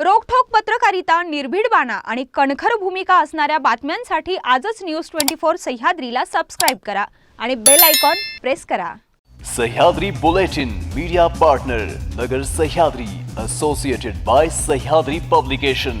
रोखठोक पत्रकारिता निर्भीड बाणा आणि कणखर भूमिका असणाऱ्या बातम्यांसाठी आजच न्यूज ट्वेंटी फोर सह्याद्रीला सबस्क्राईब करा आणि बेल आयकॉन प्रेस करा. Sahyadri bulletin media partner Nagar Sahyadri associated by Sahyadri publication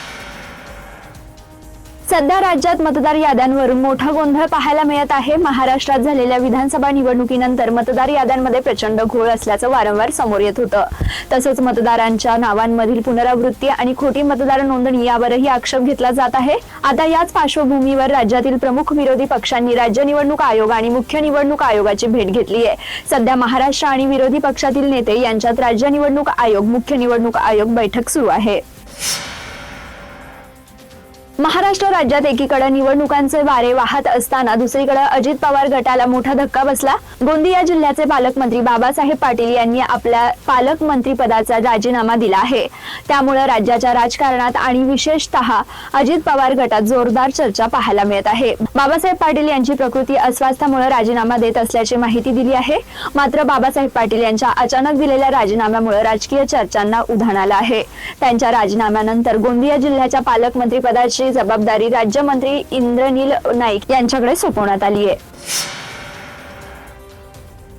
सध्या राज्यात मतदार याद्यांवरून मोठा गोंधळ पाहायला मिळत आहे. महाराष्ट्रात झालेल्या विधानसभा निवडणुकीनंतर मतदार याद्यांमध्ये प्रचंड घोळ असल्याचं वारंवार समोर येत होतं. तसंच मतदारांच्या नावांमधील पुनरावृत्ती आणि खोटी मतदार नोंदणी यावरही आक्षेप घेतला जात आहे. आता याच पार्श्वभूमीवर राज्यातील प्रमुख विरोधी पक्षांनी राज्य निवडणूक आयोग आणि मुख्य निवडणूक आयोगाची भेट घेतली आहे सध्या महाराष्ट्र आणि विरोधी पक्षातील नेते यांच्यात राज्य निवडणूक आयोग मुख्य निवडणूक आयोग बैठक सुरू आहे. महाराष्ट्र राज्यात एकीकडे निवडणुकांचे वारे वाहत असताना दुसरीकडे अजित पवार गटाला मोठा धक्का बसला. गोंदिया जिल्ह्याचे पालकमंत्री बाबासाहेब पाटील यांनी आपल्या पालकमंत्री पदाचा राजीनामा दिला आहे. त्यामुळे राज्याच्या राजकारणात आणि विशेषतः अजित पवार गटात जोरदार चर्चा पाहायला मिळत आहे. बाबासाहेब पाटील यांची प्रकृती अस्वास्थ्यामुळे राजीनामा देत असल्याची माहिती दिली आहे. मात्र बाबासाहेब पाटील यांच्या अचानक दिलेल्या राजीनाम्यामुळे राजकीय चर्चांना उधाण आलं आहे. त्यांच्या राजीनाम्यानंतर गोंदिया जिल्ह्याच्या पालकमंत्री पदाची जबाबदारी राज्यमंत्री इंद्रनील नाईक यांच्याकडे सोपवण्यात आली आहे.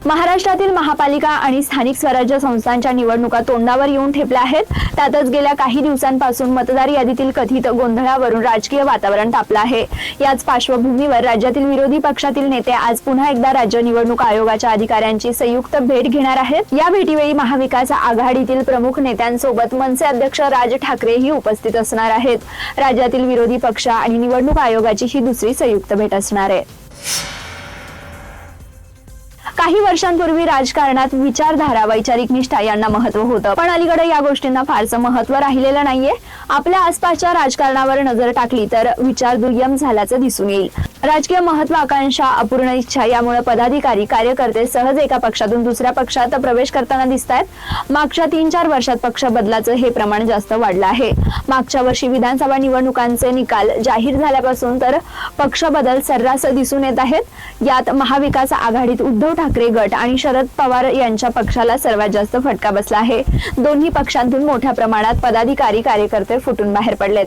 महाराष्ट्रातील महापालिका आणि स्थानिक स्वराज्य संस्थांच्या निवडणुका तोंडावर येऊन ठेपल्या आहेत. त्यातच गेल्या काही दिवसांपासून मतदार यादीतील कथित गोंधळावरून राजकीय वातावरण तापलं आहे. याच पार्श्वभूमीवर राज्यातील विरोधी पक्षातील नेते आज पुन्हा एकदा राज्य निवडणूक आयोगाच्या अधिकाऱ्यांची संयुक्त भेट घेणार आहेत. या भेटीवेळी महाविकास आघाडीतील प्रमुख नेत्यांसोबत मनसे अध्यक्ष राज ठाकरेही उपस्थित असणार आहेत. राज्यातील विरोधी पक्ष आणि निवडणूक आयोगाची ही दुसरी संयुक्त भेट असणार आहे. काही वर्षांपूर्वी राजकारणात विचारधारा वैचारिक निष्ठा यांना महत्त्व होतं. पण अलीकडे या गोष्टींना फारसं महत्त्व राहिलेलं नाहीये. आपल्या आसपासच्या राजकारणावर नजर टाकली तर विचार दुय्यम झाल्याचं दिसून येईल. राजकीय महत्वाकांक्षा अपूर्ण इच्छा यामुळे पदाधिकारी कार्यकर्ते सहज एका पक्षातून दुसऱ्या पक्षात प्रवेश करताना दिसत आहेत मागच्या तीन चार वर्षात पक्ष बदलाचं हे प्रमाण जास्त वाढलं आहे. मागच्या वर्षी विधानसभा निवडणुकांचे निकाल जाहीर झाल्यापासून तर पक्ष बदल सर्रास दिसून येत आहेत. यात महाविकास आघाडीत उद्धव ठाकरे गट आणि शरद पवार यांच्या पक्षाला सर्वात जास्त फटका बसला आहे. दोन्ही पक्षांतून मोठ्या प्रमाणात पदाधिकारी कार्यकर्ते फुटून बाहेर पडलेत.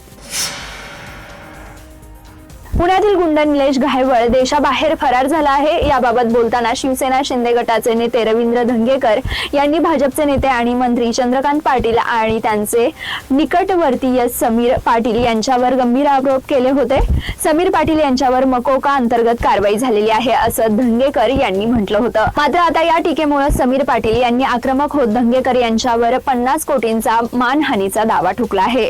पुण्यातील गुंड निलेश घायवळ देशाबाहेर फरार झाला आहे. याबाबत बोलताना शिवसेना शिंदे गटाचे नेते रवींद्र धंगेकर यांनी भाजपचे नेते आणि मंत्री चंद्रकांत पाटील आणि त्यांचे निकटवर्तीय समीर पाटील यांच्यावर गंभीर आरोप केले होते. समीर पाटील यांच्यावर मकोका अंतर्गत कारवाई झालेली आहे असं धंगेकर यांनी म्हटलं होतं. मात्र आता या टीकेमुळे समीर पाटील यांनी आक्रमक होत धंगेकर यांच्यावर पन्नास कोटींचा मानहानीचा दावा ठोकला आहे.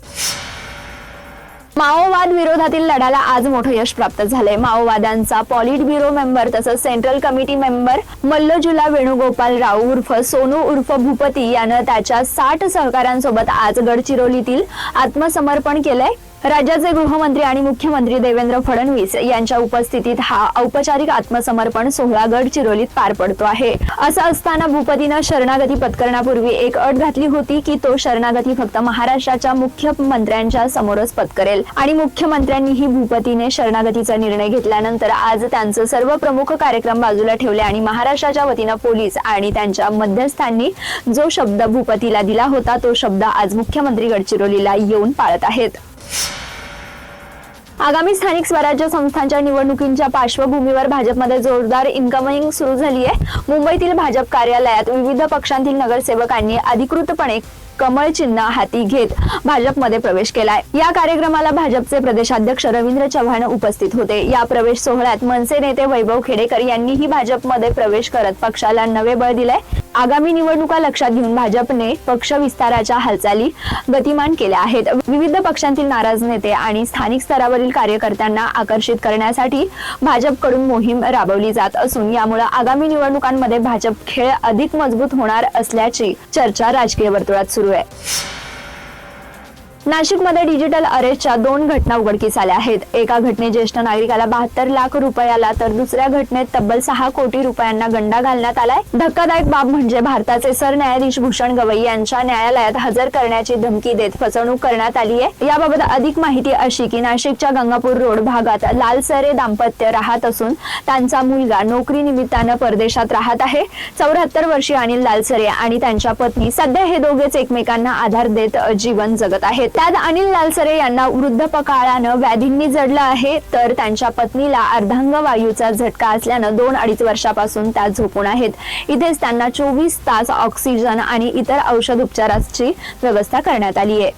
माओवाद विरोधातील लढ्याला आज मोठं यश प्राप्त झालंय. माओवाद्यांचा पॉलिट ब्युरो मेंबर तसंच central committee member Mallojula Venugopal Rao उर्फ सोनू उर्फ भूपती यानं त्याच्या साठ सहकाऱ्यांसोबत आज गडचिरोलीतील आत्मसमर्पण केलंय. राज्याचे गृहमंत्री आणि मुख्यमंत्री देवेंद्र फडणवीस यांच्या उपस्थितीत हा औपचारिक आत्मसमर्पण सोहळा गडचिरोलीत पार पडतो आहे. असं असताना भूपतीनं शरणागती पत्करण्यापूर्वी एक अट घातली होती की तो शरणागती फक्त महाराष्ट्राच्या मुख्यमंत्र्यांच्या समोरच पत्करेल. आणि मुख्यमंत्र्यांनीही भूपतीने शरणागतीचा निर्णय घेतल्यानंतर आज त्यांचं सर्व प्रमुख कार्यक्रम बाजूला ठेवले आणि महाराष्ट्राच्या वतीनं पोलीस आणि त्यांच्या मध्यस्थांनी जो शब्द भूपतीला दिला होता तो शब्द आज मुख्यमंत्री गडचिरोलीला येऊन पाळत आहेत. आगामी स्थानिक स्वराज्य संस्थांच्या निवडणुकींच्या पार्श्वभूमीवर भाजपमध्ये जोरदार इन्कमिंग सुरू झाली आहे. मुंबईतील भाजप कार्यालयात विविध पक्षांतील नगरसेवकांनी अधिकृतपणे कमळ चिन्ह हाती घेत भाजपमध्ये प्रवेश केलाय. या कार्यक्रमाला भाजपचे प्रदेशाध्यक्ष रवींद्र चव्हाण उपस्थित होते. या प्रवेश सोहळ्यात मनसे नेते वैभव खेडेकर यांनीही भाजपमध्ये प्रवेश करत पक्षाला नवे बळ दिलंय. आगामी निवडणुका लक्षात घेऊन भाजपने पक्ष विस्ताराच्या हालचाली गतिमान केल्या आहेत. विविध पक्षांतील नाराज नेते आणि स्थानिक स्तरावरील कार्यकर्त्यांना आकर्षित करण्यासाठी भाजपकडून मोहीम राबवली जात असून यामुळे आगामी निवडणुकांमध्ये भाजप खेळ अधिक मजबूत होणार असल्याची चर्चा राजकीय वर्तुळात सुरू आहे. नाशिकमध्ये डिजिटल अरेस्टच्या दोन घटना उघडकीस आल्या आहेत. एका घटनेत ज्येष्ठ नागरिकाला बहात्तर लाख रुपयाला तर दुसऱ्या घटनेत तब्बल सहा कोटी रुपयांना गंडा घालण्यात आलाय. धक्कादायक बाब म्हणजे भारताचे सरन्यायाधीश भूषण गवई यांच्या न्यायालयात हजर करण्याची धमकी देत फसवणूक करण्यात आली आहे. याबाबत अधिक माहिती अशी की नाशिकच्या गंगापूर रोड भागात लालसरे दाम्पत्य राहत असून त्यांचा मुलगा नोकरी निमित्तानं परदेशात राहत आहे. चौऱ्याहत्तर वर्षीय अनिल लालसरे आणि त्यांच्या पत्नी सध्या हे दोघेच एकमेकांना आधार देत जीवन जगत आहेत. त्यात अनिल लालसरे यांना वृद्धपकाळानं व्याधींनी जडलं आहे तर त्यांच्या पत्नीला अर्धांग वायूचा झटका असल्यानं दोन अडीच वर्षापासून त्या झोपून आहेत. इथेच त्यांना चोवीस तास ऑक्सिजन आणि इतर औषध उपचाराची व्यवस्था करण्यात आली आहे.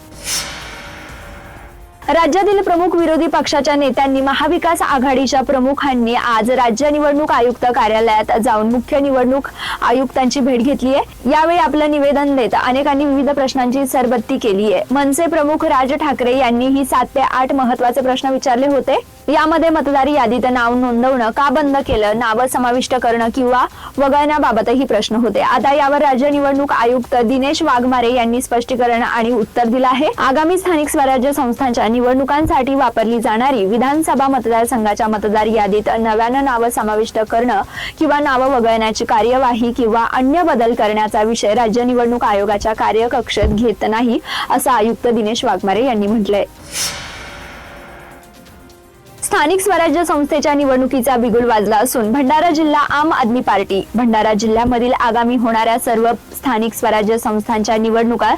राज्यातील प्रमुख विरोधी पक्षाच्या नेत्यांनी महाविकास आघाडीच्या प्रमुखांनी आज राज्य निवडणूक आयुक्त कार्यालयात जाऊन मुख्य निवडणूक आयुक्तांची भेट घेतली आहे. यावेळी आपलं निवेदन देत अनेकांनी विविध प्रश्नांची सरबत्ती केली आहे. मनसे प्रमुख राज ठाकरे यांनीही सात ते आठ महत्त्वाचे प्रश्न विचारले होते. यामध्ये मतदार यादीत नाव नोंदवणं का बंद केलं नावं समाविष्ट करणं किंवा वगळण्याबाबतही प्रश्न होते. आता यावर राज्य निवडणूक आयुक्त दिनेश वाघमारे यांनी स्पष्टीकरण आणि उत्तर दिलं आहे. आगामी स्थानिक स्वराज्य संस्थांच्या निवडणुकांसाठी वापरली जाणारी विधानसभा मतदारसंघाच्या मतदार यादीत नव्यानं नावं समाविष्ट करणं किंवा नावं वगळण्याची कार्यवाही किंवा अन्य बदल करण्याचा विषय राज्य निवडणूक आयोगाच्या कार्यकक्षेत घेत नाही असं आयुक्त दिनेश वाघमारे यांनी म्हटलंय. स्थानिक स्वराज्य संस्थेच्या निवडणुकीचा बिगुल वाजला असून भंडारा जिल्हा आम आदमी पार्टी. भंडारा जिल्ह्यामधील आगामी होणाऱ्या सर्व स्थानिक स्वराज्य संस्थांच्या निवडणुका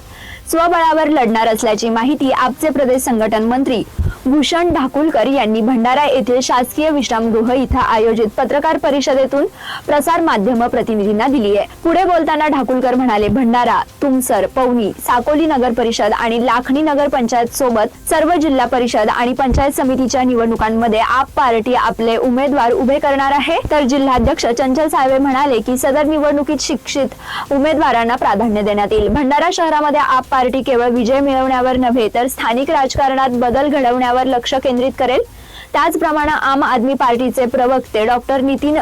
स्वबळावर लढणार असल्याची माहिती आपचे प्रदेश संघटन मंत्री भूषण ढाकुलकर यांनी भंडारा येथील शासकीय विश्रामगृह इथं आयोजित पत्रकार परिषदेतून प्रसार माध्यम प्रतिनिधींना दिली आहे. पुढे बोलताना ढाकुलकर म्हणाले भंडारा तुमसर पवनी साकोली नगर परिषद आणि लाखणी नगर पंचायत सोबत सर्व जिल्हा परिषद आणि पंचायत समितीच्या निवडणुकांमध्ये आप पार्टी आपले उमेदवार उभे करणार आहे. तर जिल्हाध्यक्ष चंचल साळवे म्हणाले की सदर निवडणुकीत शिक्षित उमेदवारांना प्राधान्य देण्यात येईल. भंडारा शहरामध्ये आप पार्टी केवळ विजय मिळवण्यावर नव्हे तर स्थानिक राजकारणात बदल घडवण्यावर लक्ष केंद्रित करेल. त्याचप्रमाणे आम आदमी पार्टीचे प्रवक्ते डॉक्टर नितीन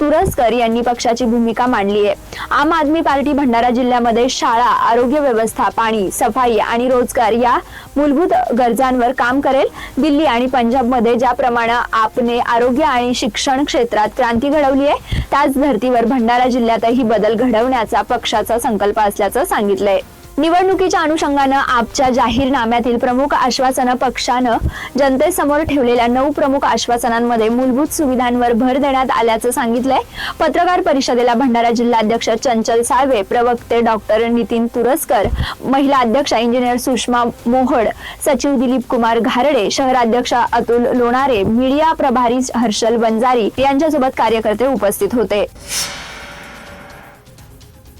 तुरस्कर यांनी पक्षाची भूमिका मांडली आहे. आम आदमी पार्टी भंडारा जिल्ह्यामध्ये शाळा आरोग्य व्यवस्था पाणी सफाई आणि रोजगार या मूलभूत गरजांवर काम करेल. दिल्ली आणि पंजाबमध्ये ज्याप्रमाणे आपने आरोग्य आणि शिक्षण क्षेत्रात क्रांती घडवली आहे त्याच धर्तीवर भंडारा जिल्ह्यातही बदल घडवण्याचा पक्षाचा संकल्प असल्याचं सांगितलंय. निवडणुकीच्या अनुषंगानं आपच्या जाहीरनाम्यातील प्रमुख आश्वासनं पक्षानं जनतेसमोर ठेवलेल्या नऊ प्रमुख आश्वासनांमध्ये मूलभूत सुविधांवर भर देण्यात आल्याचं सांगितलंय. पत्रकार परिषदेला भंडारा जिल्हाध्यक्ष चंचल साळवे प्रवक्ते डॉक्टर नितीन तुरस्कर महिला अध्यक्ष इंजिनियर सुषमा मोहड सचिव दिलीप कुमार घारडे शहराध्यक्ष अतुल लोणारे मीडिया प्रभारी हर्षल बंजारी यांच्यासोबत कार्यकर्ते उपस्थित होते.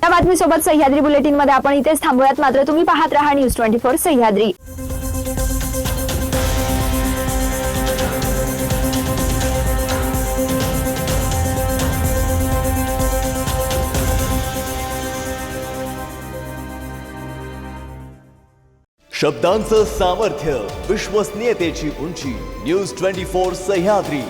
या बातमीसोबत सह्याद्री बुलेटिनमध्ये आपण इथेच थांबूयात. मात्र तुम्ही पाहत राहा न्यूज ट्वेंटी फोर सह्याद्री. शब्दांचं सामर्थ्य विश्वसनीयतेची उंची न्यूज ट्वेंटी फोर सह्याद्री.